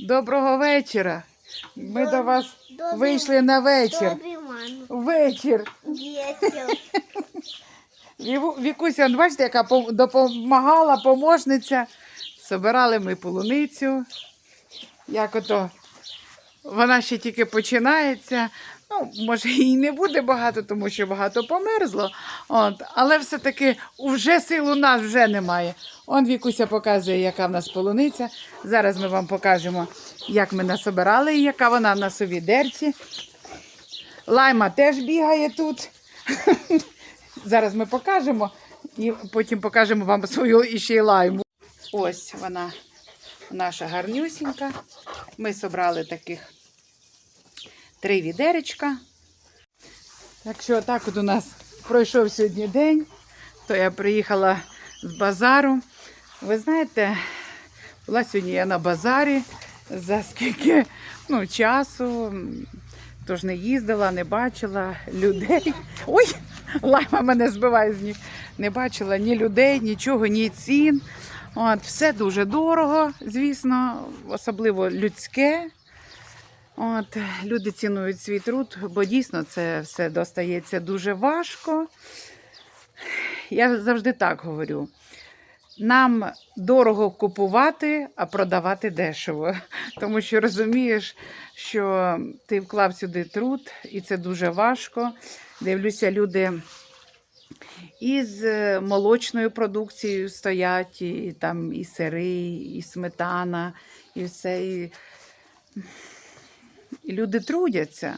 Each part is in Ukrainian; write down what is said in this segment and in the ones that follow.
Доброго вечора. Ми Доб- до вас добрий- вийшли на вечір. Добрий. Вечір. Вечір. Віву- Вікуся, бачите, яка пом- допомагала, помощниця. Собирали ми полуницю. Як ото вона ще тільки починається. Ну, може, і не буде багато, тому що багато померзло. От, але все-таки вже сил у нас вже немає. Он Вікуся показує, яка в нас полуниця. Зараз ми вам покажемо, як ми насобирали і яка вона в нас у. Лайма теж бігає тут. Зараз ми покажемо і потім покажемо вам свою іще й лайму. Ось вона, наша гарнюсінька. Ми зібрали таких три відеречка. Якщо так от у нас пройшов сьогодні день, то я приїхала з базару. Ви знаєте, була сьогодні я на базарі за скільки ну, часу. Тож не їздила, не бачила людей. Ой, лайма мене збиває з ніг. Не бачила ні людей, нічого, ні цін. От, все дуже дорого, звісно, особливо людське. От, люди цінують свій труд, бо дійсно це все достається дуже важко. Я завжди так говорю. Нам дорого купувати, а продавати дешево. Тому що розумієш, що ти вклав сюди труд, і це дуже важко. Дивлюся, люди із е, молочною продукцією стоять, і там і сири, і сметана, і все. І... І люди трудяться.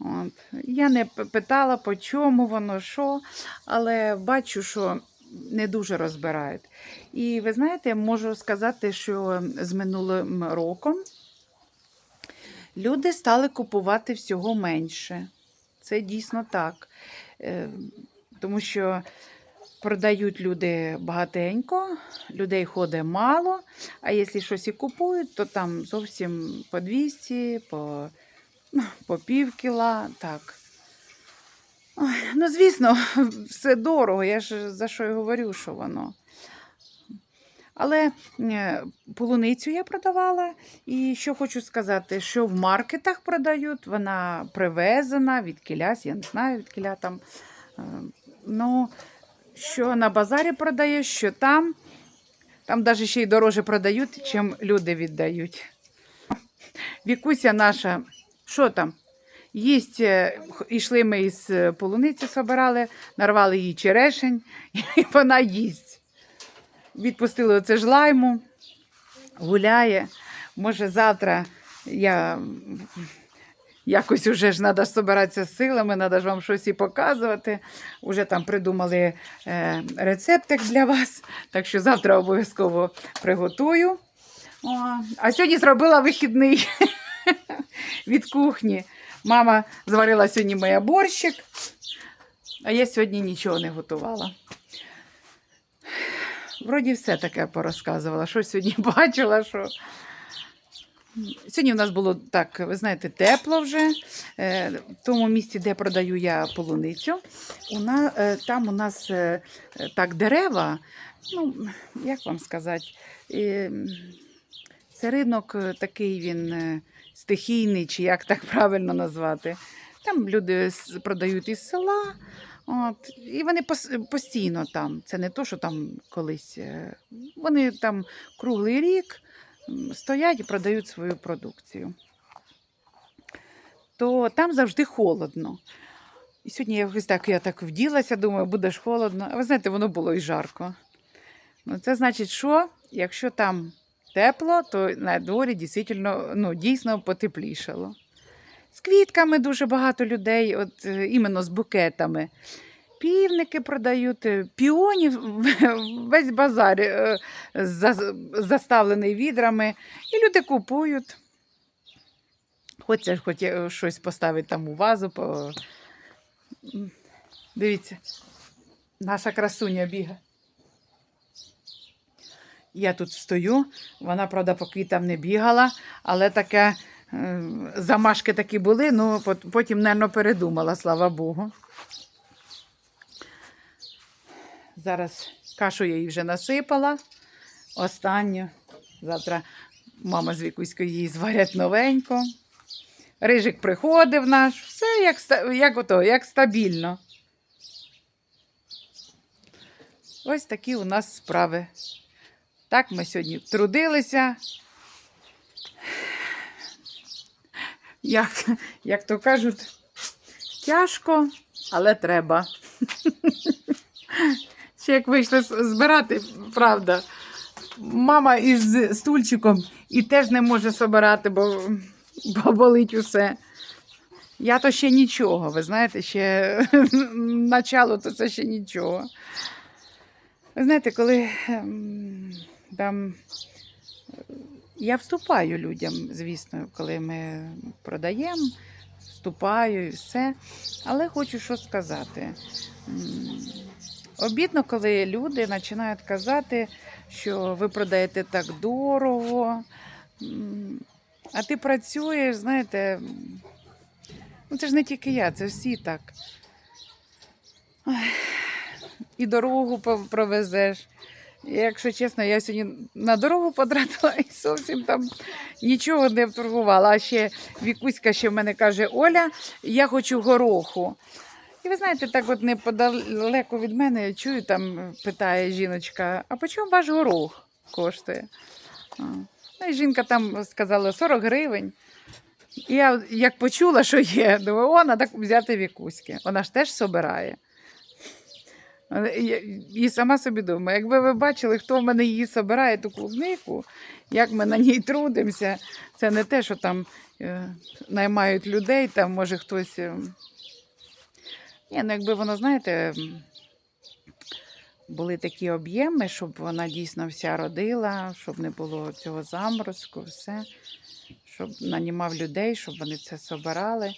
От. Я не питала, по чому воно, що, але бачу, що не дуже розбирають. І ви знаєте, можу сказати, що з минулим роком люди стали купувати всього менше. Це дійсно так. Е, Тому що продають люди багатенько, людей ходить мало, а якщо щось і купують, то там зовсім по 200, по, ну, по пів кіла. Так. Ой, ну, звісно, все дорого, я ж за що й говорю, що воно. Але е, полуницю я продавала. І що хочу сказати, що в маркетах продають, вона привезена від кілясь, я не знаю, від кіля там. Е, Ну, що на базарі продаєш, що там. Там навіть ще й дороже продають, чим люди віддають. Вікуся наша, що там? Їсть, е, йшли ми із е, полуниці, собирали, нарвали їй черешень, і вона їсть. Відпустили оце ж лайму, гуляє. Може, завтра я якось уже ж треба збиратися з силами, треба ж вам щось і показувати. Уже там придумали е, рецептик для вас, так що завтра обов'язково приготую. О, а сьогодні зробила вихідний від кухні. Мама зварила сьогодні моя борщик, а я сьогодні нічого не готувала. Вроді все таке порозказувала, що сьогодні бачила, що. Сьогодні у нас було так, ви знаєте, тепло вже. Е, В тому місці, де продаю я полуницю, у на, е, там у нас е, так дерева, ну, як вам сказати, це ринок такий він стихійний, чи як так правильно назвати. Там люди продають із села, от, і вони постійно там. Це не то, що там колись. Вони там круглий рік стоять і продають свою продукцію. То там завжди холодно. І сьогодні якось так, я так вділася, думаю, буде ж холодно. А ви знаєте, воно було і жарко. Ну, це значить, що якщо там тепло, то на дворі дійсно, ну, дійсно потеплішало. З квітками дуже багато людей, от е, іменно з букетами. Півники продають, е, піонів, весь базар е, заставлений відрами, і люди купують. Хочеться хоч щось поставити там у вазу. Дивіться, наша красуня бігає. Я тут стою, вона, правда, по квітам не бігала, але таке замашки такі були, ну потім, мабуть, передумала, слава Богу. Зараз кашу я їй вже насипала. Останню. Завтра мама з Вікуською її зварять новенько. Рижик приходив наш, все як, як, ото, як стабільно. Ось такі у нас справи. Так ми сьогодні трудилися. Як, як то кажуть, тяжко, але треба. Ще як вийшли збирати, правда. Мама із стульчиком і теж не може собирати, бо, бо болить усе. Я то ще нічого, ви знаєте, ще начало, то це ще нічого. Ви знаєте, коли ем, там я вступаю людям, звісно, коли ми продаємо, вступаю і все. Але хочу що сказати. Обідно, коли люди починають казати, що ви продаєте так дорого, а ти працюєш, знаєте, ну це ж не тільки я, це всі так. І дорогу провезеш. Якщо чесно, я сьогодні на дорогу потратила і зовсім там нічого не вторгувала. А ще Вікуська ще в мене каже: Оля, я хочу гороху. І ви знаєте, так от неподалеку від мене я чую, там питає жіночка, а по чому ваш горох коштує? Ну, і жінка там сказала 40 гривень. І я як почула, що є, думаю, о, треба взяти вікуськи. Вона ж теж собирає. І сама собі думаю, якби ви бачили, хто в мене її собирає, ту клубнику, як ми на ній трудимося, це не те, що там е, наймають людей, там може хтось. Ні, ну якби воно, знаєте, були такі об'єми, щоб вона дійсно вся родила, щоб не було цього заморозку, все, щоб нанімав людей, щоб вони це собирали.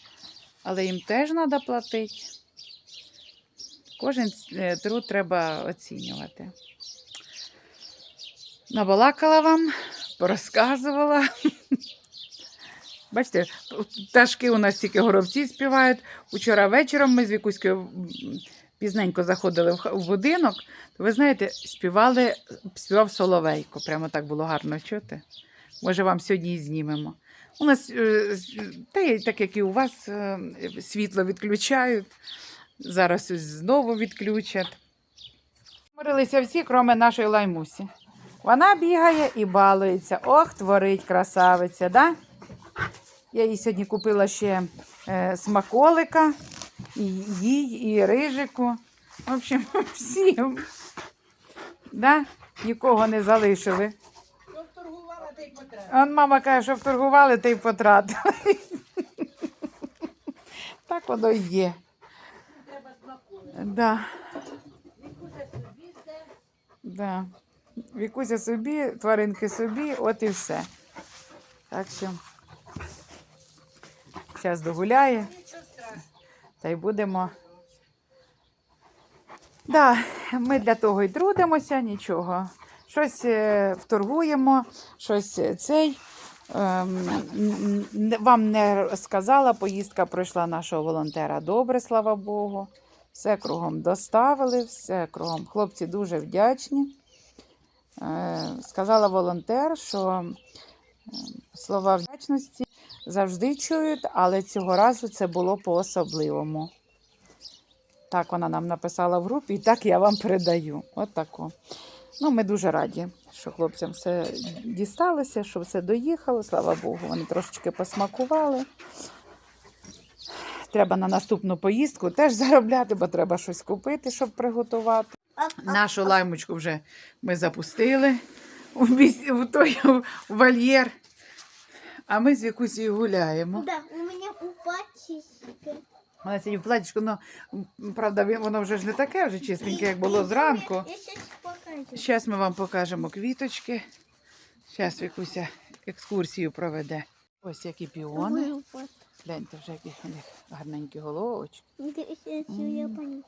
Але їм теж треба платити. Кожен е, труд треба оцінювати. Набалакала вам, порозказувала. Бачите, пташки у нас тільки горобці співають. Учора вечором ми з Вікуською пізненько заходили в будинок. Ви знаєте, співали, співав Соловейко. Прямо так було гарно чути. Може, вам сьогодні і знімемо. У нас, е, та так як і у вас, е, світло відключають. Зараз знову відключать. Морилися всі, крім нашої лаймусі. Вона бігає і балується. Ох, творить красавиця, да? Я їй сьогодні купила ще е, смаколика, і їй, і рижику. В общем, всім. Да? Нікого не залишили. Ну, торгувала та й потратила. Он мама каже, що вторгували, та й потратили. Так воно і є. Да, Вікуся собі все. да. Вікуся собі, тваринки собі, от і все. Так що зараз догуляє. Та й будемо. Да, ми для того і трудимося, нічого. Щось е, вторгуємо, щось е, цей. Ем, вам не сказала, поїздка пройшла нашого волонтера добре, слава Богу. Все кругом доставили, все кругом. Хлопці дуже вдячні. Е, сказала волонтер, що е, слова вдячності завжди чують, але цього разу це було по-особливому. Так вона нам написала в групі, і так я вам передаю. От тако. Ну, ми дуже раді, що хлопцям все дісталося, що все доїхало. Слава Богу, вони трошечки посмакували. Треба на наступну поїздку теж заробляти, бо треба щось купити, щоб приготувати. Нашу лаймочку вже ми запустили в, той вольєр. А ми з Вікусією гуляємо. Да, у меня упатчики. Вона сьогодні в платічку, ну, правда, воно вже ж не таке вже чистеньке, як було зранку. Зараз ми вам покажемо квіточки. Зараз Вікуся екскурсію проведе. Ось які піони. Гляньте, вже які у них гарненькі головочки.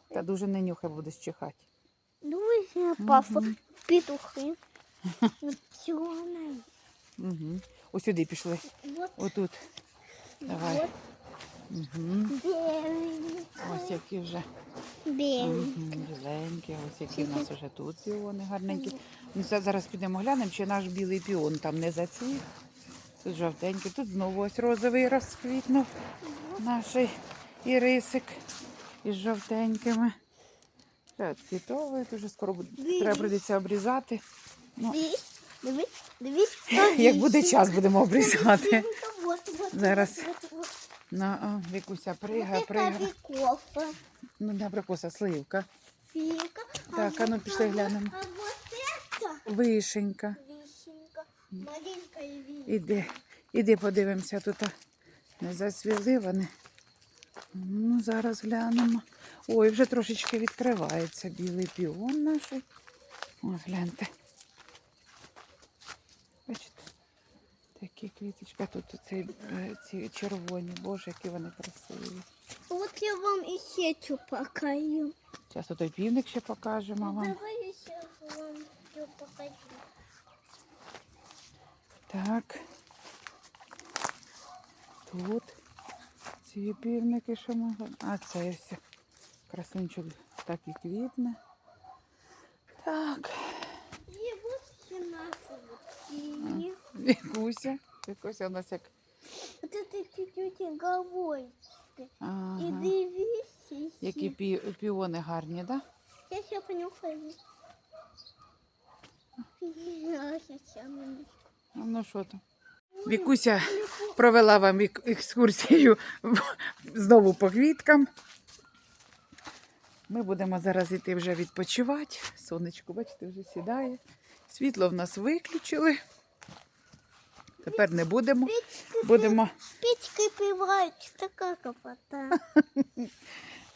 Та дуже не нюхай будеш чихати. Думаю, я пафа. Петухи. Угу. Ось сюди пішли. Вот, Отут. Давай. вот Угу. Ось які вже угу. біленькі. Ось які в нас вже тут піони гарненькі. Ну, це зараз підемо глянемо, чи наш білий піон там не зацвів. Тут жовтенький, тут знову ось розовий розквітнув наш ірисик із жовтенькими. Відквітовує, дуже скоро буде. треба прийдеться обрізати. Ну, Дивись, дивись, дивись. як буде час, будемо обрізати. Вот, вот, Зараз. вот, вот. На, о, Вікуся, пригай, Вот это пригай. абрикоса, Ну, не абрикоса, сливка. фика. Так, а ну, вот пішли это- глянемо. А вот это Вишенька. вишенька, маленькая вишенька. Іди, іди подивимося тут. Не засвіли вони. Ну, зараз глянемо. Ой, вже трошечки відкривається білий піон наш. Ось гляньте. Бачите? Такі квіточки. Тут оці, е, ці червоні, боже, які вони красиві. Вот я вам еще что покажу. Зараз той півник ще покажемо вам. Давай еще вам что покажу. Так. Тут ці півники, що могли. А це все. Красунчик так і квітне. Так. Вікуся. Вікуся у нас як. Вот это чуть-чуть Ага. дивись. Які пі... піони гарні, так? Да? Я понюхаю. А, Ну що там? Вікуся провела вам екскурсію знову по квіткам. Ми будемо зараз йти вже відпочивати. Сонечко, бачите, вже сідає. Світло в нас виключили. Тепер не будемо. Будемо, Печкой пивают, такая красота.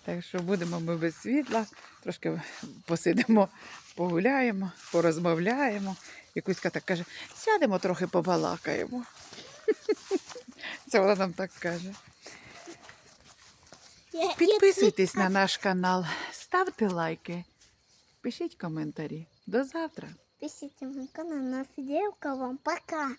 так що будемо ми без світла. Трошки посидимо, погуляємо, порозмовляємо. Якуська так каже, сядемо трохи побалакаємо. Це вона нам так каже. Підписуйтесь на наш канал, ставте лайки, пишіть коментарі. До завтра. Пишите на канал, на вам. Пока.